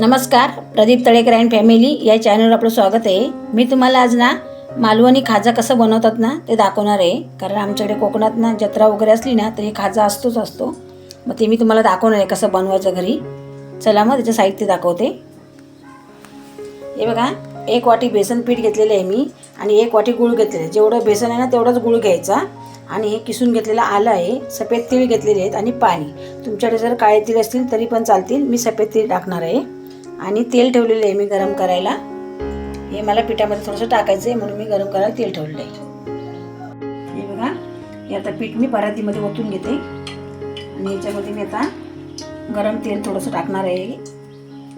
नमस्कार Pradeep Talekar and family या चॅनलवर आपलं स्वागत आहे. मी तुम्हाला आज ना मालवणी खाजा कसं बनवतात ना ते दाखवणार आहे. कारण आमच्याकडे कोकणात ना जत्रा वगैरे असली ना तर हे खाजा असतोच असतो. मग ते मी तुम्हाला दाखवणार आहे कसं बनवायचं घरी. चला मग त्याचं साहित्य दाखवते. हे बघा एक वाटी बेसन पीठ घेतलेलं आहे मी आणि एक वाटी गूळ घेतलेलं आहे. जेवढं बेसन आहे ना तेवढंच गूळ घ्यायचा. आणि हे किसून घेतलेलं आलं आहे सफेद तीळ घेतलेले आहेत आणि पाणी. तुमच्याकडे जर काळे तीळ असतील तरी पण चालतील. मी सफेद तीळ टाकणार आहे. आणि तेल ठेवलेलं आहे मी गरम करायला. हे मला पिठामध्ये थोडंसं टाकायचं आहे म्हणून मी गरम करायला तेल ठेवलेलं आहे. हे बघा हे आता पीठ मी परातीमध्ये ओतून घेते. आणि याच्यामध्ये मी आता गरम तेल थोडंसं टाकणार आहे.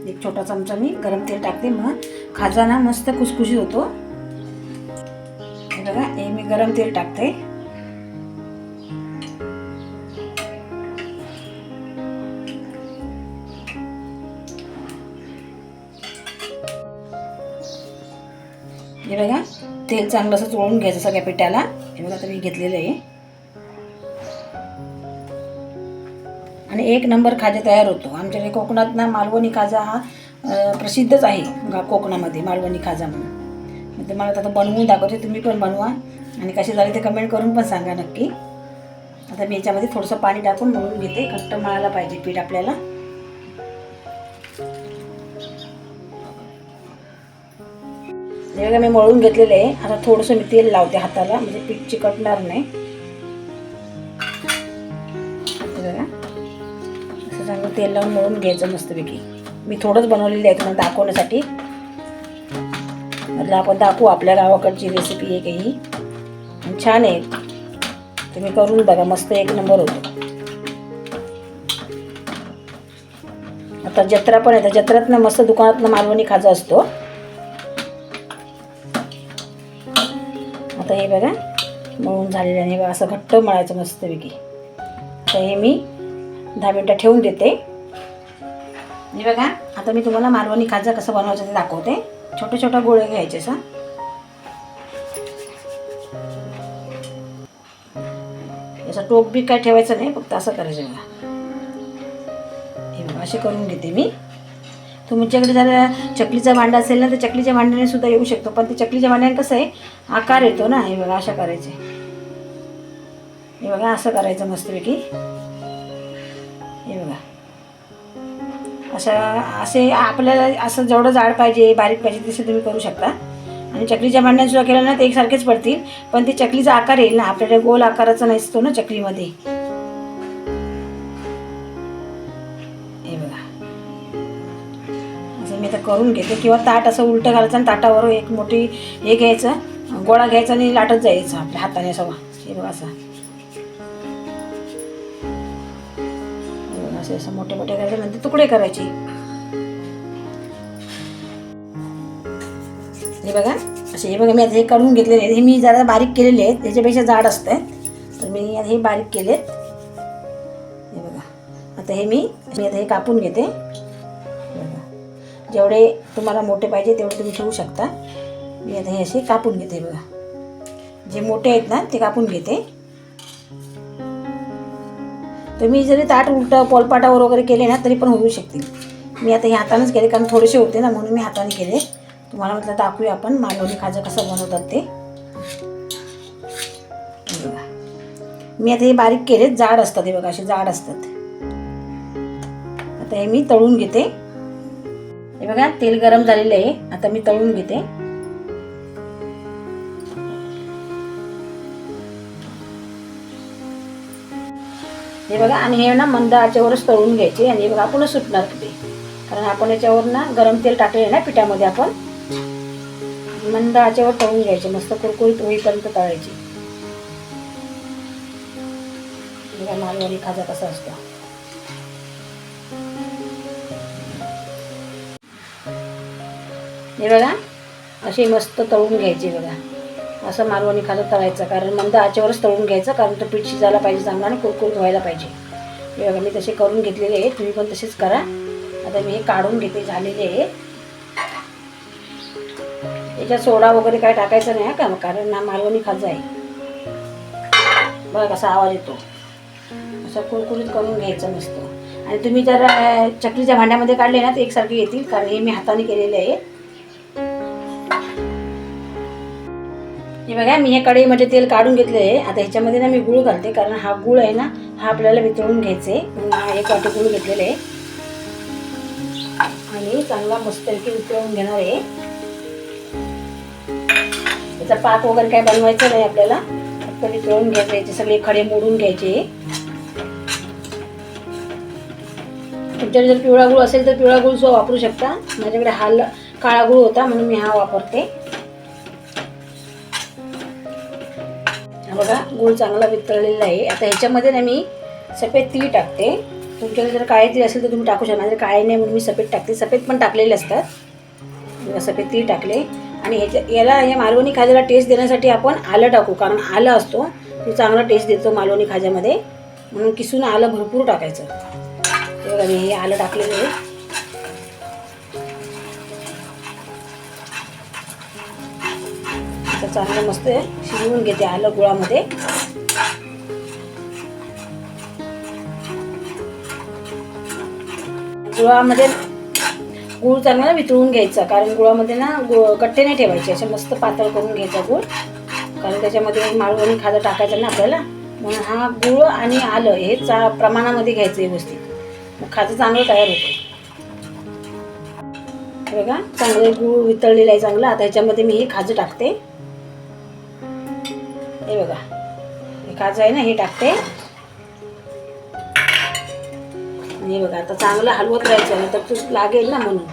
एक छोटा चमचा मी गरम तेल टाकते. मग खाजाना मस्त कुसकुशीत होतो. हे बघा हे मी गरम तेल टाकते. हे बघा तेल चांगलं असं चोळून घ्यायचं सगळ्या पिठाला. हे बघा आता मी घेतलेलं आहे. आणि एक नंबर खाजा तयार होतो. आमच्याकडे कोकणात ना मालवणी खाजा हा प्रसिद्धच आहे कोकणामध्ये मालवणी खाजा म्हणून. मग ते मला आता बनवून दाखवते तुम्ही पण बनवा. आणि कसे झाले ते कमेंट करून पण सांगा नक्की. आता मी याच्यामध्ये थोडंसं पाणी टाकून मळून घेते. घट्ट मळायला पाहिजे पीठ आपल्याला. हे बघा मी मळून घेतलेलं आहे. आता थोडंसं मी तेल लावते हाताला म्हणजे पीठ चिकटणार नाही. असं चांगलं तेल लावून मळून घ्यायचं मस्तपैकी. मी थोडंच बनवलेलं आहे तुम्हाला दाखवण्यासाठी. म्हटलं आपण दाखवू आपल्या गावाकडची रेसिपी आहे काही छान आहे. तुम्ही करून बघा मस्त एक नंबर होतो. आता जत्रा पण आहे तर जत्रात मस्त दुकानातनं मालवणी खाजा असतो. आता हे बघा मळून झालेलं आहे. बघा असं घट्ट मळायचं मस्तपैकी. आता हे मी दहा मिनटं ठेवून देते. हे बघा आता मी तुम्हाला मालवणी खाजा कसं बनवायचं ते दाखवते. छोटे छोटे गोळे घ्यायचे असं. असं टोप बी काय ठेवायचं नाही फक्त असं करायचं बघा. हे बघा असे करून घेते मी. तुमच्याकडे जर चकलीचा भांडा असेल ना तर चकलीच्या भांड्याने सुद्धा येऊ शकतो. पण ते चकलीच्या भांड्याने कसं आहे आकार येतो ना हे बघा अशा करायचे. हे बघा असं करायचं मस्तपैकी. हे बघा. अशा असे आपल्याला असं जेवढं जाड पाहिजे बारीक पाहिजे तसं तुम्ही करू शकता. आणि चकलीच्या भांड्याने सुद्धा केलं ना ते एकसारखेच पडतील. पण ते चकलीचा आकार येईल ना आपल्याकडे गोल आकाराचा नसतो ना चकलीमध्ये. करून घेते किंवा ताट असं उलटं घालायचं आणि ताटावर एक मोठी हे घ्यायचं गोळा घ्यायचा आणि लाटत जायचं आपल्या हाताने असं हे बघा असं. हे बघा, असे असं मोठे मोठे करायचे नंतर तुकडे करायचे. हे बघा असे हे बघा मी आता हे काढून घेतलेले आहेत. हे मी जरा बारीक केलेले आहेत त्याच्यापेक्षा जाड असतं तर मी आता हे बारीक केलेत. हे बघा. आता हे मी मी आता हे कापून घेते. जेवढे तुम्हाला मोठे पाहिजे तेवढे तुम्ही ठेवू शकता. मी आता हे असे कापून घेते बघा. जे मोठे आहेत ना ते कापून घेते. तुम्ही जरी ताट उलट पोलपाटावर वगैरे केले ना तरी पण होऊ शकतील मी आता हे हातानेच केले कारण थोडेसे होते ना म्हणून मी हाताने केले. तुम्हाला म्हटलं दाखवूया आपण मालवणी खाजं कसं बनवतात ते. बघा. मी आता हे बारीक केले जाड असतात हे बघा असे जाड असतात. आता हे मी तळून घेते. हे बघा तेल गरम झालेलं आहे. आता मी तळून घेते. हे बघा आणि हे ना मंद आचेवरच तळून घ्यायचे आणि हे बघा आपणच सुटणार ते कारण आपण याच्यावर ना गरम तेल टाकले ना पिठामध्ये आपण. मंद आचेवर तळून घ्यायचे मस्त कुरकुरीत होईपर्यंत तळायची. बघा मालवणी खाजा कसा असतो. हे बघा अशी मस्त तळून घ्यायची बघा. असं मालवणी खाजं तळायचं कारण मंद आचेवरच तळून घ्यायचं कारण तो पीठ शिजायला पाहिजे चांगला आणि कुरकुरीत व्हायला पाहिजे. हे बघा मी तसे करून घेतलेले आहे तुम्ही पण तसेच करा. आता मी हे काढून घेते झालेले आहे. याच्यात सोडा वगैरे काय टाकायचं नाही का? कारण हा मालवणी खाजा आहे. बघा कसा आवाज येतो. असं कुरकुरीत करून घ्यायचं मस्त. आणि तुम्ही जर चकलीच्या भांड्यामध्ये काढले ना तर एकसारखे येतील कारण हे मी हाताने केलेले आहे. हे बघा मी हे कढईमध्ये तेल काढून घेतले आहे आता ह्याच्यामध्ये ना मी गुळ घालते कारण हा गुळ आहे ना हा आपल्याला वितळून घ्यायचा आहे म्हणून हा एक वाटी गुळ घेतलेला आहे. आणि चांगला मस्तपैकी वितळून घेणार आहे. त्याचा पाक वगैरे काय बनवायचा नाही आपल्याला. फक्त वितळून घ्यायचे सगळे खडे मोडून घ्यायचे. तुमच्याकडे जर पिवळा गुळ असेल तर पिवळा गुळ वापरू शकता. माझ्याकडे हा काळा गुळ होता म्हणून मी हा वापरते. बघा गूळ चांगला वितळलेला आहे. आता ह्याच्यामध्ये ना मी सफेद तीळ टाकते. तुमच्याकडे जर काळे तीळ असेल तर तुम्ही टाकू शकता. जर काळे नाही म्हणून मी सफेद टाकते. सफेद पण टाकलेले असतात. सफेद तीळ टाकले. आणि ह्याच्या याला या मालवणी खाज्याला टेस्ट देण्यासाठी आपण आलं टाकू. कारण आलं असतो तो चांगला टेस्ट देतो मालवणी खाज्यामध्ये. म्हणून किसून आलं भरपूर टाकायचं. तेव्हा मी हे आलं टाकलेलं आहे. चांगलं मस्त शिजवून घेते आलं गुळामध्ये. गुळामध्ये गूळ चांगला वितळून घ्यायचा कारण गुळामध्ये ना गु कट्टे नाही ठेवायचे असे मस्त पातळ करून घ्यायचा गूळ. कारण त्याच्यामध्ये माळवणी खाजं टाकायचं ना आपल्याला. म्हणून हा गूळ आणि आलं हे चा प्रमाणामध्ये घ्यायचं व्यवस्थित. मग खाजं चांगलं तयार होतं. बघा चांगलं गूळ वितळलेलं आहे चांगलं. आता ह्याच्यामध्ये मी हे खाजं टाकते. हे बघा. हे काजू आहे ना हे टाकते. आणि हे बघा आता चांगलं हलवत राहायचं नाही तर तू लागेल ना म्हणून.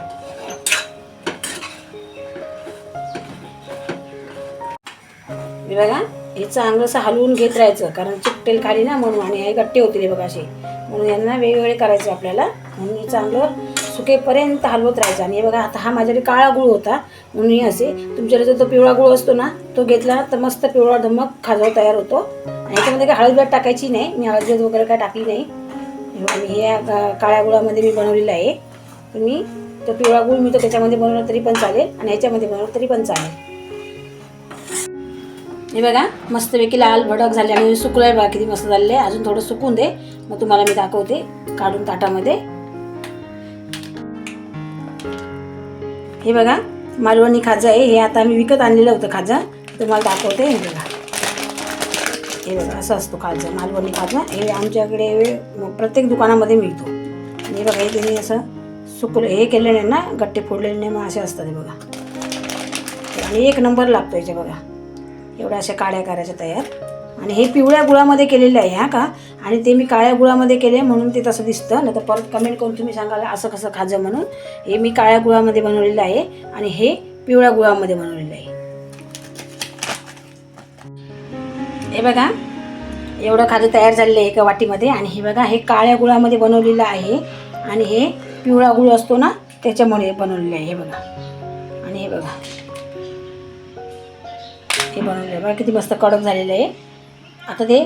हे बघा हे चांगलंसं हलवून घेत राहायचं कारण चिकटेल खाली ना म्हणून आणि हे गट्टे होतील हे बघा असे. म्हणून यांना वेगवेगळे करायचे आपल्याला. म्हणून हे चांगलं सुकेपर्यंत हलवत राहायचं. आणि हे बघा आता हा माझ्याकडे काळा गुळ होता. म्हणून असे तुमच्याकडे जो तो पिवळा गुळ असतो ना तो घेतला तर मस्त पिवळा धमक खाजवा तयार होतो. आणि याच्यामध्ये काय हळद टाकायची नाही. मी हळद वगैरे काय टाकली नाही. आणि हे काळ्या गुळामध्ये मी बनवलेलं आहे. तुम्ही तो पिवळा गुळ मी तो त्याच्यामध्ये बनवला तरी पण चालेल. आणि ह्याच्यामध्ये बनवलं तरी पण चालेल. हे बघा मस्तपैकी लाल भडक झाले. आणि सुकलाय बघा किती मस्त झालेले आहे. अजून थोडं सुकून दे. मग तुम्हाला मी दाखवते काढून ताटामध्ये. हे बघा मालवणी खाजा आहे. हे आता आम्ही विकत आणलेलं होतं खाजा. तुम्हाला दाखवते. हे बघा. हे बघा असं असतो खाजा मालवणी खाजा. हे आमच्याकडे प्रत्येक दुकानामध्ये मिळतो. हे बघा हे त्यांनी असं सुकलं हे केलेलं नाही ना गट्टे फोडलेले नाही मग असे असतात हे बघा. आणि एक नंबर लागतो याच्या बघा. एवढ्या अशा काड्या करायच्या तयार. आणि हे पिवळ्या गुळामध्ये केलेले आहे हा का? आणि ते मी काळ्या गुळामध्ये केले म्हणून ते तसं दिसतं. नाही तर परत कमेंट करून तुम्ही सांगाल असं कसं खाजं म्हणून. हे मी काळ्या गुळामध्ये बनवलेलं आहे आणि हे पिवळ्या गुळामध्ये बनवलेलं आहे. हे बघा एवढं खाजं तयार झालेलं आहे एका वाटीमध्ये. आणि हे बघा हे काळ्या गुळामध्ये बनवलेलं आहे. आणि हे पिवळा गुळ असतो ना त्याच्यामुळे बनवलेलं आहे. हे बघा. आणि हे बघा. हे बनवलेलं आहे. बघा किती मस्त कडक झालेलं आहे. आता ते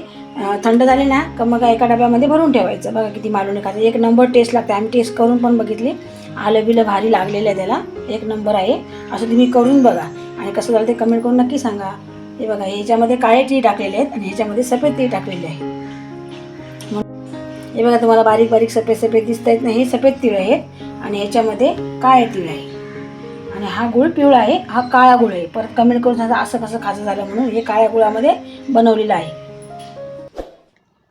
थंड झाले ना का मग एका डब्यामध्ये भरून ठेवायचं. बघा किती मालवणी खाते एक नंबर टेस्ट लागते. आम्ही टेस्ट करून पण बघितली. आलं बिलं भारी लागलेलं आहे त्याला. एक नंबर आहे. असं तुम्ही करून बघा. आणि कसं झालं ते कमेंट करून नक्की सांगा. हे बघा ह्याच्यामध्ये काळे ती टाकलेले आहेत आणि ह्याच्यामध्ये सफेद टी टाकलेले आहे. हे बघा तुम्हाला बारीक बारीक सफेद सफेद दिसत आहेत ना हे सफेद तीळ आहेत आणि ह्याच्यामध्ये काळे तीळ आहे. आणि हा गुळ पिवळा आहे. हा काळा गुळ आहे. परत कमेंट करून सांगा असं कसं खायचं झालं म्हणून हे काळ्या गुळामध्ये बनवलेलं आहे.